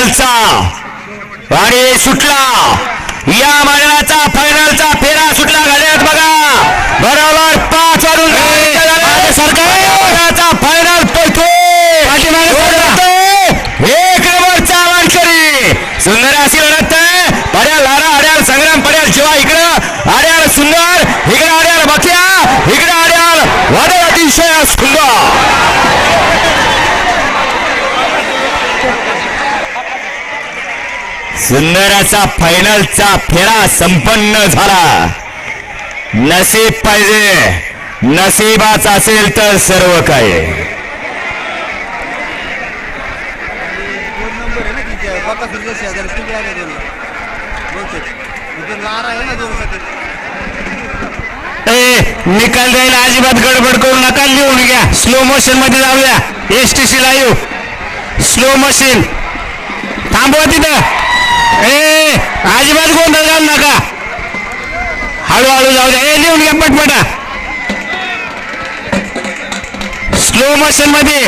फायनलचा आणि सुटला. या मैदानाचा फायनलचा फेरा सुटला. घालत बघा. बरोबर पाच वाजून सरकारचा फायनल एक नंबरचा वारकरी सुंदर अशी लढत पड्याल लारा अड्याल संग्राम पड्याल शिवा इकडं अड्याल सुंदर इकडं अड्याल बक्या इकडं अड्याल वादळ अतिशय सुंदर सुंदराचा फायनलचा फेरा संपन्न झाला. नसीब पाहिजे. नसीबाच असेल तर सर्व काही. निकाल द्यायला अजिबात गडबड करू नका. लिहून घ्या. स्लो मोशनमध्ये जाऊया. S T C live slow machine थांबवा तिथं. ए अजिबात गोंधळ घाल नका. हळूहळू जाऊ द्या. ए लिहून घ्या पटपटा. स्लो मोशनमध्ये.